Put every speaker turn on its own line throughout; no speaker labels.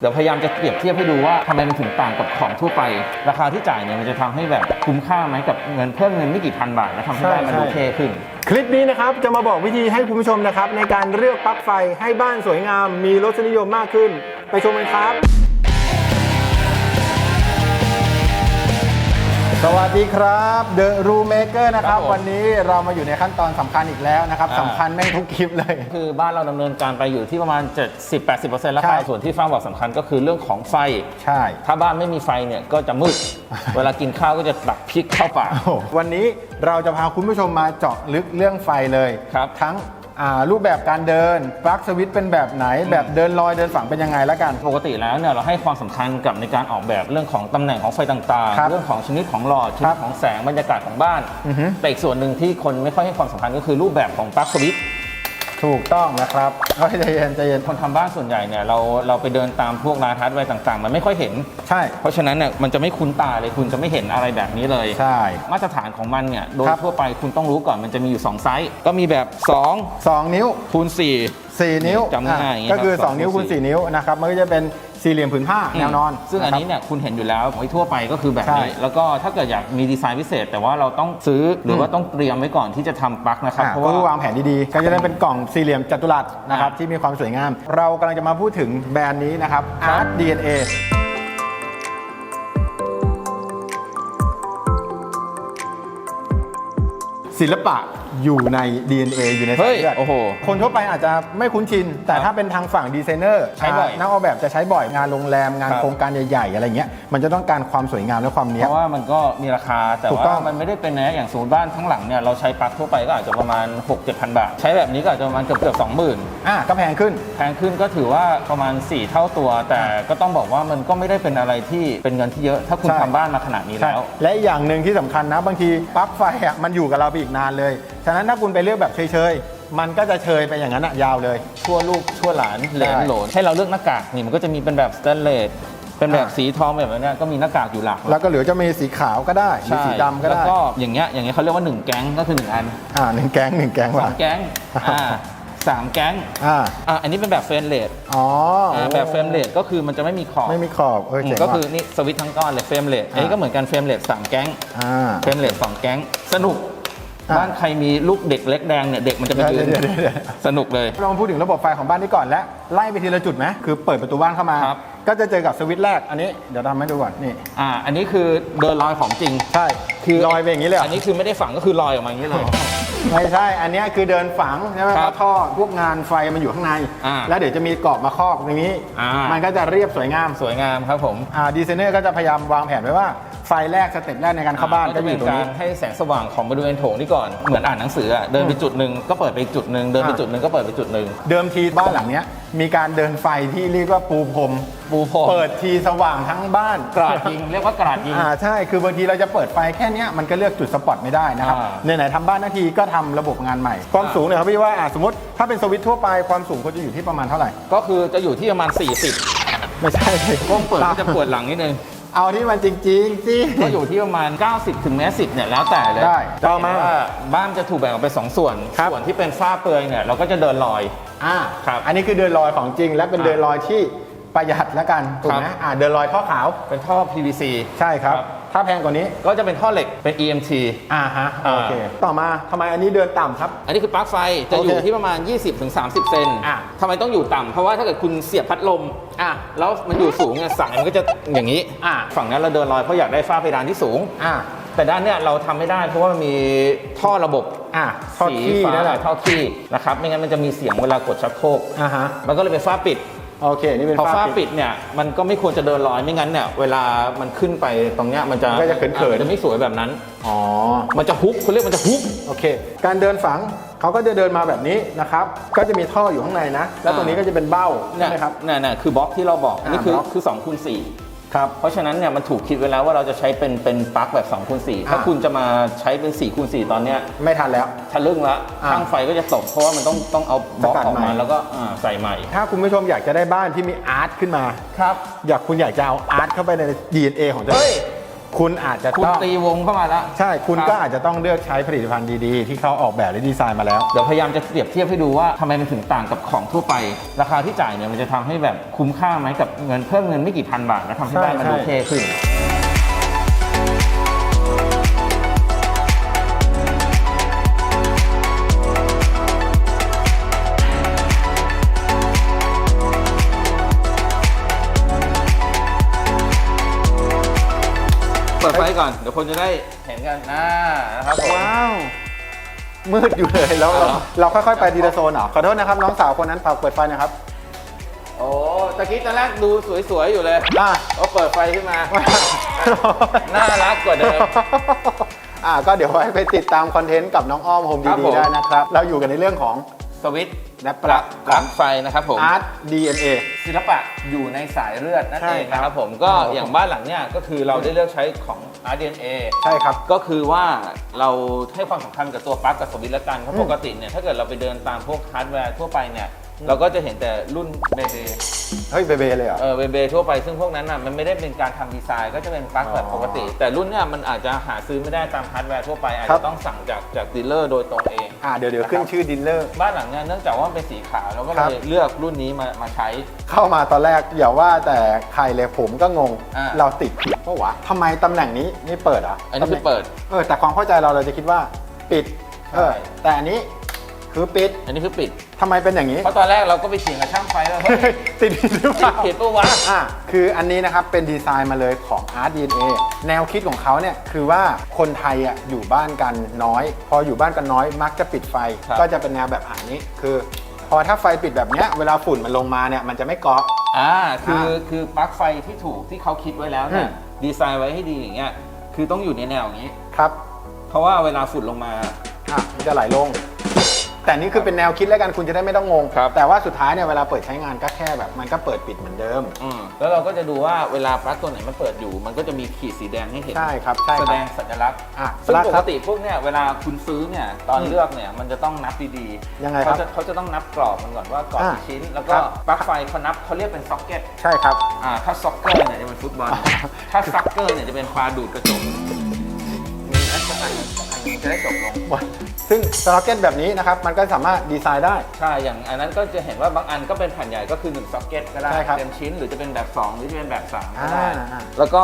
เดี๋ยวพยายามจะเปรียบเทียบให้ดูว่าทำไมมันถึงต่างกับของทั่วไป ราคาที่จ่ายเนี่ยมันจะทำให้แบบคุ้มค่าไหมกับเงินเพิ่มเงินไม่กี่พันบาทแล้วทำให้ได้มันดูเท่ขึ้น
คลิปนี้นะครับจะมาบอกวิธีให้คุณผู้ชมนะครับในการเลือกปลั๊กไฟให้บ้านสวยงาม มีรสนิยมมากขึ้น ไปชมกันครับ สวัสดีครับ The Room Maker นะครับ
ครับผม
วันนี้เรามาอยู่ในขั้นตอนสำคัญอีกแล้วนะครับ
อ่า
สำคัญแม่งทุกคลิปเลย
คือบ้านเราดำเนินการไปอยู่ที่ประมาณ 70-80%แล้ว
ใช่
ครับส่วนที่ฟ้าบอกสำคัญก็คือเรื่องของไฟ
ใช่
ถ้าบ้านไม่มีไฟเนี่ยก็จะมืด เวลากินข้าวก็จะตักพริกเข้าปาก
โอ้โหวันนี้เราจะพาคุณผู้ชมมาเจาะลึกเรื่องไฟเลย
ครับ
ทั้งอ่า รูปแบบการเดินปลั๊กสวิตช์เป็นแบบไหน แบบเดินลอยเดินฝังเป็นยังไงแล้วกัน
ปกติแล้วเนี่ยเราให้ความสำคัญกับในการออกแบบเรื่องของตำแหน่งของไฟต่าง
ครับ
ๆ เรื่องของชนิดของหลอดชนิดของแสงบรรยากาศของบ้าน
อือฮึ
แต่อีกส่วนหนึ่งที่คนไม่ค่อยให้ความสำคัญก็คือรูปแบบของปลั๊กสวิตช์
ถูกต้องนะครับเฮ้ยใจเย็นใจเย็น
คนทำบ้านส่วนใหญ่เนี่ยเราเราไปเดินตามพวกร้านทัดอะไรต่างๆ มันไม่ค่อยเห็น
ใช่
เพราะฉะนั้นเนี่ยมันจะไม่คุ้นตาเลยคุณจะไม่เห็นอะไรแบบนี้เลย
ใช่
มาตรฐานของมันเนี่ยโดย
ครับ
ทั่วไปคุณต้องรู้ก่อนมันจะมีอยู่ 2 ไซส์ ก็มีแบบ2
2 นิ้ว
คูณ4
4 นิ้ว
จำง่ายๆอย่างงี้
ก็คือ
ครับ
2 นิ้ว
สอง
คูณ
สี่
4 นิ้วนะครับ มันก็จะเป็น สี่เหลี่ยมผืนผ้าแนวนอน
ซึ่งอันนี้ะ
ครับ
เนี่ยคุณเห็นอยู่แล้วไอ้ทั่วไปก็คือแบบนี้
ใช่
แล้วก็ถ้าเกิดอยากมีดีไซน์พิเศษ แต่ว่าเราต้องซื้อหรือว่าต้องเตรียมไว้ก่อนที่จะทำปลั๊กนะครับ
อะ
เพราะ
ก็คือวา
ว่าง
แผนดีๆ ก็จะได้เป็นกล่องสี่เหลี่ยมจัตุรัสนะครับ
อะ
ที่มีความสวยงาม เรากำลังจะมาพูดถึงแบรนด์นี้นะครับ Art DNA ศิลปะ อยู่ใน DNA อยู่ในสา
เฮ้
ย
ย
เลือด
โอ้โห
คนทั่วไปอาจจะไม่คุ้นชิน แต่ถ้าเป็นทางฝั่งดีไซเนอร์
ใช้บ่อย
นักออกแบบจะใช้บ่อยงานโรงแรมงาน
ครับ
โครงการใหญ่ๆ อะไรเงี้ยมันจะต้องการความสวยงามและความ
เพ
เนี้ยบ
ราะว่ามันก็มีราคาแต่
ถูกต้
ว่า
อง
มันไม่ได้เป็นนะอย่างสมมติบ้านทั้งหลังเนี่ยเราใช้ปลั๊กทั่วไปก็อาจจะประมาณ 6 7 0 0 0 บาท ใช้แบบนี้ก็อาจจะประมาณเกือบเกือบสองหมื่น
อะก็แพงขึ้น
แพงขึ้นก็ถือว่าประมาณ 4 เท่าตัว แต่ก็ต้องบอกว่ามันก็ไม่ได้เป็นอะไรที่เป็นเงินที่เยอะ ถ้าคุณ
ใช่
ทำบ้านมาขนาดนี้
ใช่
แล้ว
และอีกอย่างหนึ่งที่สำคัญนะ บางทีปลั๊กไฟอะมันอยู่กับเราไปอีกนานเลย ฉะนั้นถ้าคุณไปเลือกแบบเฉยๆ มันก็จะเชยไปอย่างนั้นอะยาวเลย
ชั่วลูกชั่วหลานเหลน
ใช่
โหลนให้เราเลือกหน้ากากนี่มันก็จะมีเป็นแบบสแตนเลสเป็นแบบ
อ่า
สีทองแบบนี้ก็มีหน้ากากอยู่หลัก
แล้วก็เหลือจะมีสีขาวก็ได้หรือ
ใช่
สีดำก็
แล้ว
ได้
ก็อย่างเงี้ยอย่างเงี้ยเขาเรียกว่าหนึ่งแก๊งก็คือหนึ่งอัน
อ่าหนึ่งแก๊งหนึ่งแก๊ง
สอ
ว่ะ
งแก๊งอ่าสามแก๊ง
อ่า
อ่าอันนี้เป็นแบบเฟรนเลส
อ๋ออ่า
แบบเฟรมเลสก็คือมันจะไม่มีขอบ
ไม่มีขอบเออ
อืม
เจ๋ง
ก็
ว่ะ
คือนี่สวิตช์ทั้งก้อนเลยเฟรมเลสอันนี้
อ่า
ก็เหมือนกันเฟรมเลสสามแก๊ง
อ่า
เฟรมเลสสองแก๊งสนุก
อะ
บ้านใครมีลูกเด็กเล็กแดงเนี่ยเด็กมันจะไปยืน
เดี๋ยวเดี๋ยวเดี๋ยว
สนุกเลย
เรามาพูดถึงระบบไฟของบ้านนี้ก่อนและไล่ไปทีละจุดไหมคือเปิดประตูบ้านเข้ามา
ครับ
ก็จะเจอกับสวิตช์แรกอันนี้เดี๋ยวทำให้ดูก่อนนี่
อ่าอันนี้คือเดินลอยของจริง
ใช่
คือ
ลอยไปอย่างนี้เลยเหรอ
อันนี้คือไม่ได้ฝังก็คือลอยออกมาอย่างนี้เลย
ไม่ใช่ อันเนี้ยคือเดินฝังใช่ไหม
ครับ
ท่อพวกงานไฟมันอยู่ข้างใน
อ่า
แล้วเดี๋ยวจะมีกรอบมาครอบตรงนี้
อ่ามั
มันก็จะเรียบสวยงาม
สวยงามครับผม
อ่าดีไซเนอร์ก็จะพยายามวางแผนไว้ว่า ไฟแรกสเต็ปแรกในการเข้าบ้านก็
จะ
อ
เป็
ยู่
น
ตรง
การ
นี้
ให้แสงสว่างของบริเวณโถงนี่ก่อน เหมือนอ่านหนังสืออะเดินไปจุดหนึ่งก็เปิดไปอีกจุดหนึ่งเดินไป
อ่า
จุดหนึ่งก็เปิดไปจุดหนึ่ง
เดิมทีบ้านหลังเนี้ยมีการเดินไฟที่เรียกว่าปูพรม
ปูพรม
เปิดทีสว่างทั้งบ้าน
กราดยิงเรียกว่ากราดยิง
อ่าใช่คือบางทีเราจะเปิดไฟแค่เนี้ยมันก็เลือกจุดสปอตไม่ได้นะครับ
อ่า
ไหนๆทำบ้านนาทีก็ทำระบบงานใหม่ ความสูงเนี่ยครับพี่ว่าอ่าสมมติถ้าเป็นสวิตช์ทั่วไปความสูงควรจะอยู่ที่ประมาณเท่าไหร่
ก็คือจะอยู่ที่ประมาณ 40
ไม่ใช่
ก้มเปิดก็จะปวดหลังนิดนึง
เอาที่มันจริงๆสิ
ก็อยู่ที่ประมาณ 90ถึงแม้10เนี่ยแล้วแต่เลย
ได้
ต่อ
ต่อ
มา
มา
ว่าบ้านจะถูกแบ่งออกเป็นสองส่วน
ครับ
ส่วนที่เป็นฝ้าเปลือยเนี่ยเราก็จะเดินลอย
อ่า
ครับ
อันนี้คือเดินลอยของจริง และเป็น
อ่า
เดินลอยที่ประหยัดแล้วกันถูกไหม
ครับ
อ่าเดินลอยท่อขาว
เป็นท่อ PVC
ใช่ครับ
ครับ
ถ้าแพงกว่านี้
ก็จะเป็นท่อเหล็กเป็น EMT
อ่าฮะ
อ่า
โอเคต่อมาทำไมอันนี้เดินต่ำครับ
อันนี้คือปลั๊กไฟจะอยู่
โอเค
ที่ประมาณ 20-30 เซน
อะ
ทำไมต้องอยู่ต่ำเพราะว่าถ้าเกิดคุณเสียบพัดลม
อ่า
แล้วมันอยู่สูงเนี่ยสายมันก็จะอย่างนี้
อะ
ฝั่งนั้นเราเดินลอยเพราะอยากได้ฝ้าเพดานที่สูง
อ่า
แต่ด้านเนี้ยเราทำไม่ได้เพราะว่ามันมีท่อระบบ
อ่าท่อ
สี
ขี้
ฟ้า
นั่นแหละ
ท่อขี้นะครับไม่งั้นมันจะมีเสียงเวลากดชักโครก
อ่าฮะ
มันก็เลยเป็นฝ้าปิด
โอเค นี่เป็น
พอฝ้า
ฝ้า
ปิดเนี่ยมันก็ไม่ควรจะเดินลอยไม่งั้นเนี่ยเวลามันขึ้นไปตรงเนี้ยมันจะ
มันก็จะเขินๆ
อะมัจะไม่สวยแบบนั้น
อ๋อ
มันจะฮุบเขาเรียกมันจะฮุบ
โอเค การเดินฝังเขาก็จะเดินมาแบบนี้นะครับ ก็จะมีท่ออยู่ข้างในนะ แล้วตรงนี้ก็จะเป็นเบ้าใช่
เนี่ย
ไหมครับ
เนี่ยเนี่ยคือบล็อกที่เราบอก อันนี้
อ่า
คือบ
ล็อก
คือ2คูณ4
ครับ
เพราะฉะนั้นเนี่ยมันถูกคิดไว้แล้วว่าเราจะใช้เป็นเป็นปลั๊กแบบ2คูณ4ถ้า
อ่า
คุณจะมาใช้เป็น4คูณ4ตอนเนี้ย
ไม่ทันแล้ว
ทะลึ่งละ
อ่า
ช่างไฟก็จะตกเพราะว่ามันต้องต้องเอาบล็อก
สกัด
ออก
ใหม่
มาแล้วก็อ่าใส่ใหม่
ถ้าคุณผู้ชมอยากจะได้บ้านที่มีอาร์ตขึ้นมา
ครับ
อยากคุณอยากจะเอาอาร์ตเข้าไปใน DNA ของตัวเอ
เฮ้ย
ง คุณอาจจะ
คุณ
ต้อง
ตีวงเข้ามาแล้ว
ใช่ คุณ
ครับ
ก็อาจจะต้องเลือกใช้ผลิตภัณฑ์ดีๆ ที่เขาออกแบบและดีไซน์มาแล้ว
เดี๋ยวพยายามจะเปรียบเทียบให้ดูว่าทำไมมันถึงต่างกับของทั่วไป ราคาที่จ่ายเนี่ยมันจะทำให้แบบคุ้มค่าไหมกับเงินเพิ่มเงินไม่กี่พันบาทแล้วทำให้บ้านมัน
ใช่
ดูเท่ขึ้น ก่อน เดี๋ยวคนจะได้เห็นกันนะนะครับผม
ว้าว มืดอยู่เลยแล้วเรา
เอาเหรอ
เราค่อยๆไปทีละโซนเหรอขอโทษนะครับน้องสาวคนนั้นฝากเปิดไฟหนะครับ
โอ้ตะกี้ตอนแรกดูสวยๆอยู่เลย
อะ
พอเปิดไฟขึ้นมา น่ารักกว่าเดิม
อ่าก็เดี๋ยวไว้ไปติดตามคอนเทนต์กับน้องอ้อมโฮม
ครับ
ดี
ผม
ๆได้นะครับ เราอยู่กันในเรื่องของ
สวิตช์
และปลั๊ก
ปลั๊กไฟนะครับผม
อาร์ต DNA
ศิลปะอยู่ในสายเลือดนั่น
ใช่
เอง
ครับ
นะครับผมก็
ครับ
อย่างบ้านหลังเนี้ยก็คือเราได้เลือกใช้ของ RDNA
ใช่ครับ
ก็คือว่าเราให้ความสำคัญกับตัวปลั๊กกับสวิตช์ละกันเพราะ
อืม
ปกติเนี่ยถ้าเกิดเราไปเดินตามพวกฮาร์ดแวร์ทั่วไปเนี่ยเราก็จะเห็นแต่รุ่นเบเบ
เฮ้ยเบเบเลยเหรอ
เออเบเบทั่วไปซึ่งพวกนั้นน่ะมันไม่ได้เป็นการทำดีไซน์ก็จะเป็นปลั๊กแบบ
อ๋อ
ปกติ แต่รุ่นเนี่ยมันอาจจะหาซื้อไม่ได้ตามฮาร์ดแวร์ทั่วไป อาจ
ครั
จะ
บ
ต้องสั่งจากจากดีลเลอร์โดยตรงเอง
อ่าเดี๋ยวเดี๋ยวขึ้นชื่อดินเลอร์
บ้านหลังเนี้ยเนื่องจากว่ามันเป็นสีขาวเราก็
ครั
เล
บ
ยเลือกรุ่นนี้มามาใช้
เข้ามาตอนแรกอย่าว่าแต่ใครเลยผมก็งง
อ่า
เราติดผิดปะวะทำไมตำแหน่งนี้นี่เปิดเหรอะ
อันนี้คือเปิด
เออแต่ความเข้าใจเราเราจะคิดว่าปิดเออ
ใช่
แต่อันนี้ คือปิด
อันนี้คือปิด
ทำไมเป็นอย่างนี้
เพราะตอนแรกเราก็ไปเถียงกับช่างไฟแล้วเฮ้ย
ติดผิดหรือเปล่า
ผิดปะวะ
อะคืออันนี้นะครับเป็นดีไซน์มาเลยของ Art DNA แนวคิดของเขาเนี่ยคือว่าคนไทยอะอยู่บ้านกันน้อย พออยู่บ้านกันน้อยมักจะปิดไฟ
ครับ
ก็จะเป็นแนวแบบอ่านนี้คือ พอถ้าไฟปิดแบบเนี้ยเวลาฝุ่นมันลงมาเนี่ยมันจะไม่เกาะ
อ่าคือ
อ่า
คือปลั๊กไฟที่ถูกที่เขาคิดไว้แล้วเนี่ย
อืม
ดีไซน์ไว้ให้ดีอย่างเงี้ยคือต้องอยู่ในแนวอย่างนี้
ครับ
เพราะว่าเวลาฝุ่นลงมา
อะมันจะไหลลง แต่นี่คือเป็นแนวคิดแล้วกันคุณจะได้ไม่ต้องงง
ครับ
แต่ว่าสุดท้ายเนี่ยเวลาเปิดใช้งานก็แค่แบบ มันก็เปิดปิดเหมือนเดิม
อืมแล้วเราก็จะดูว่าเวลาปลั๊กตัวไหนมันเปิดอยู่ มันก็จะมีขีดสีแดงให้เห็น
ใช่ครับใช่
แส
ค
ด
รับ
งสัญลักษณ์
อะ
ซึ่ง
ลักษ
ป
ณ์ค
ก
รับ
ติพวกเนี่ยเวลาคุณซื้อเนี่ยตอน
อืม
เลือกเนี่ยมันจะต้องนับดีๆ
ยังไงครับ
เขาจะเขาจะต้องนับกรอบมันก่อนว่ากรอบ
อ่า
กี่ชิ้น แล้วก็
ครับ
ปลั๊กไฟเขานับเขาเรียกเป็นซ็อกเก็ต
ใช่ครับ
อ่าถ้าซ็อกเกอร์เนี่ยจะเป็นฟุตบอล ถ้าซักเกอร์เนี่ยจะเป็นปลาดูดกระจกมีอันสักอันอันหนึง จะได้จบลง
ซึ่งสล็อกเก็ตแบบนี้นะครับ มันก็สามารถดีไซน์ได้
ใช่ อย่างอันนั้นก็จะเห็นว่าบางอันก็เป็นแผ่นใหญ่ก็คือ1ซ็อกเก็ตก็ได้
ใช่ครับ
เต็มชิ้นหรือจะเป็นแบบ 2 หรือจะเป็นแบบ3ก็
อ่า
ได้
อ่า
แล้วก็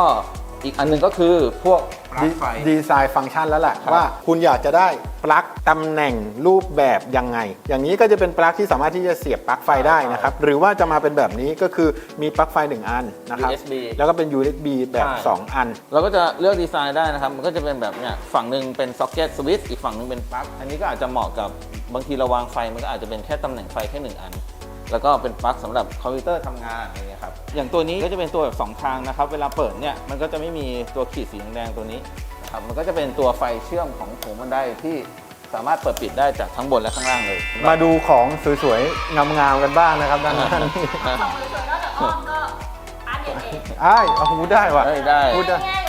อีกอันหนึงก็คือพวก ปลั๊
ดี
กไฟ
ดีไซน์ฟังก์ชันแล้วแหละ
ครับ
ว่าคุณอยากจะได้ปลั๊กตำแหน่งรูปแบบยังไง อย่างนี้ก็จะเป็นปลั๊กที่สามารถที่จะเสียบปลั๊กไฟได้นะครับ หรือว่าจะมาเป็นแบบนี้ก็คือมีปลั๊กไฟ 1 อันนะครับ
USB
แล้วก็เป็น USB แบบ
ใช่
2 อัน
เราก็จะเลือกดีไซน์ได้นะครับ มันก็จะเป็นแบบเนี่ยฝั่งหนึ่งเป็นซ็อกเก็ตสวิตช์อีกฝั่งหนึ่งเป็นปลั๊ก อันนี้ก็อาจจะเหมาะกับบางทีเราวางไฟมันก็อาจจะเป็นแค่ตำแหน่งไฟแค่หนึ่งอัน แล้วก็เป็นปลั๊กสำหรับคอมพิวเตอร์ทำงานอะไรเงี้ยครับอย่างตัวนี้ก็จะเป็นตัวแบบสองทางนะครับ เวลาเปิดเนี่ยมันก็จะไม่มีตัวขีดสีแดงๆตัวนี้นะครับมันก็จะเป็นตัวไฟเชื่อมของโถงบันไดที่สามารถเปิดปิดได้จากทั้งบนและข้างล่างเลย
มาดูของสวยๆงามๆกันบ้างนะครับด้านหน้านี่
ของสวยๆนอกจากอ้อมก็อาร์ตเด็ดเอง
อ้ายเอาพูดได้ว่ะ
ได้ได้
พูดได้
ง่าย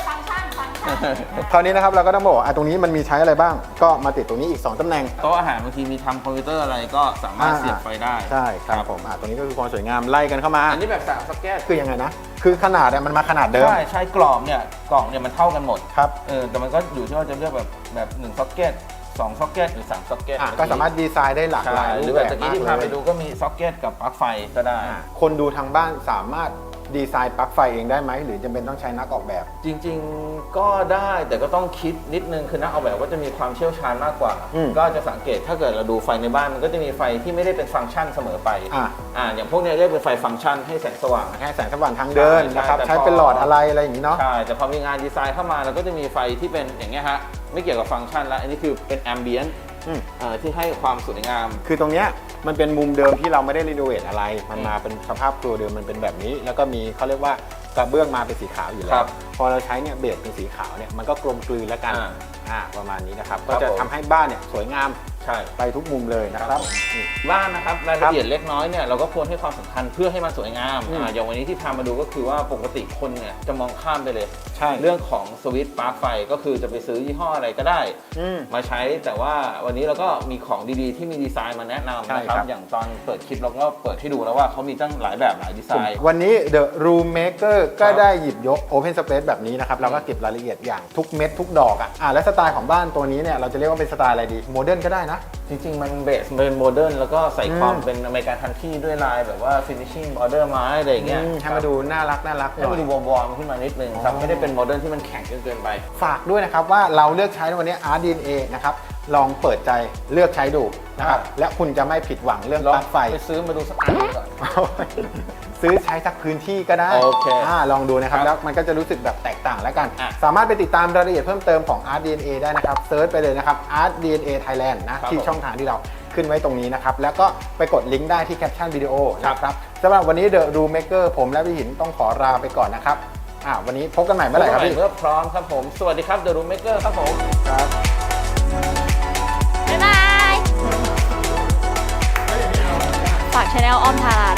คราวนี้นะครับเราก็ต้องบอกว่าอะตรงนี้มันมีใช้อะไรบ้าง ก็มาติดตรงนี้อีก 2ตำแหน่ง
โต๊ะอาหารบางทีมีทำคอมพิวเตอร์อะไรก็สามารถเสียบไฟได้
ใช่ครับผมอะตรงนี้ก็คือความสวยงามไล่กันเข้ามา
อันนี้แบบสามสเก็ต
คือยังไงนะ คือขนาดเนี่ยมันมาขนาดเดิม
ใช่ใช่กรอบเนี่ยกล่องเนี่ยมันเท่ากันหมด
ครับ
เออแต่มันก็อยู่ที่ว่าจะเลือกแบบแบบหนึ่งซ็อกเก็ตสองซ็อกเก็ตหรือสามซ็อกเก็ต
อะก็สามารถดีไซน์ได้หลากห
ใช่
ลาย
ห
รู
รือ
ป
แบ
แบบบ
ตะกี้ที่
ม
พากไป
เลย
ดูก็มีซ็อกเก็ตกับปลั๊กไฟก็ได้
อะคนดูทางบ้านสามารถ ดีไซน์ปลั๊กไฟเองได้ไหม หรือจำเป็นต้องใช้นักออกแบบ
จริงๆก็ได้แต่ก็ต้องคิดนิดนึงคือนักออกแบบก็จะมีความเชี่ยวชาญมากกว่า
อืม
ก็จะสังเกตถ้าเกิดเราดูไฟในบ้านมันก็จะมีไฟที่ไม่ได้เป็นฟังก์ชันเสมอไป
อะ
อ่าอย่างพวกเนี้ยเรียกเป็นไฟฟังก์ชันให้แสงสว่าง
แค่แสงสว่างทางเดิน
ใช่
นะครับ
แต่
ใช้
พอ
เป็นหลอดอะไรอะไรอย่างนี้เนาะ
ใช่แต่พอมีงานดีไซน์เข้ามาเราก็จะมีไฟที่เป็นอย่างเงี้ยฮะไม่เกี่ยวกับฟังก์ชันแล้วอันนี้คือเป็นแอมเบียน
อืม
ที่ให้ความสวยงาม
คือตรงเนี้ย มันเป็นมุมเดิมที่เราไม่ได้รีโนเวทอะไร มันมาเป็นสภาพตัวเดิมมันเป็นแบบนี้ แล้วก็มีเขาเรียกว่ากระเบื้องมาเป็นสีขาวอยู่แล้
ครั
ว
บ
พอเราใช้เนี่ยเบสเป็นสีขาวเนี่ยมันก็กลมกลืนแล้วกัน
อ่า
อ่าประมาณนี้นะครับ
ครั
ก็
บ
จะ
ผม
ทำให้บ้านเนี่ยสวยงาม
ใช่
ไปทุกมุมเลยนะครับนี่
บ้านนะครับรายละเอียดเล็กน้อยเนี่ยเราก็ควรให้ความสำคัญเพื่อให้มันสวยงาม
อืม
อ่าอย่างวันนี้ที่พามาดูก็คือว่าปกติคนเนี่ยจะมองข้ามไปเลย
ใช่
เรื่องของสวิตช์ปลั๊กไฟก็คือจะไปซื้อยี่ห้ออะไรก็ได้
อืม
มาใช้แต่ว่าวันนี้เราก็มีของดีๆ ที่มีดีไซน์มาแนะนำ
ใช่
นะค
ครั
รับ บ อย่างตอนเปิดคลิปเราก็เปิดให้ดูแล้วว่าเขามีตั้งหลายแบบหลายดีไซน์
วันนี้ The Room Maker ก็
ครับ
ได้หยิบยก Open Space แบบนี้นะครับเราก็เก็บรายละเอียดอย่างทุกเม็ดทุกดอกอะอ่าและสไตล์ของบ้านตัวนี้เนี่ยเราจะเรียกว่าเป็นสไตล์อะไรดีโมเดิร์นก็ได้นะ
จริง ๆ มันเบสเป็นโมเดิร์นแล้วก็ใส่ความ
อืม
เป็นอเมริกันทันที่ด้วยลายแบบว่า finishing border ไม้อะไรอย่างเงี้ย
อืมให้มาดูน่ารักน่ารักห
ให้
น่อ
มัน
ย
ดูวอร์มๆขึ้นมานิดนึงครับ
อ๋อ
ไม่ได้เป็นโมเดิร์นที่มันแข็งจนเกินไป
ฝากด้วยนะครับว่าเราเลือกใช้ในวันนี้ Art DNA นะครับ ลองเปิดใจเลือกใช้ดูนะครับ
อ่า
และคุณจะไม่ผิดหวังเรื่อง
ลอ
ป
ง
ลั๊กไฟ
ไปซื้อมาดูสักอันหนึ่งก่อน
ซื้อใช้สักพื้นที่ก็ได้
โอเคา
ลองดูนะครับ
ครับ
แล้วมันก็จะรู้สึกแบบแตกต่างแล้วกัน
อะ
สามารถไปติดตามรายละเอียดเพิ่มเติมของ Art DNA ได้นะครับเซิร์ชไปเลยนะครับ Art DNA Thailand นะ ครับที่
ผม
ช่องทางที่เราขึ้นไว้ตรงนี้นะครับ แล้วก็ไปกดลิงก์ได้ที่แคปชั่นวิดีโอ
ครับ
นะครับสำหรับวันนี้ The Room Maker ผมและพี่หินต้องขอลาไปก่อนนะครับอ่าวันนี้พบกันใหม่เมื่อไหร่ครับพี่
เมื่อพร้อมครับผม สวัสดีครับ The Room Maker ครับผม
ครับา
กช anel อ้อมทารา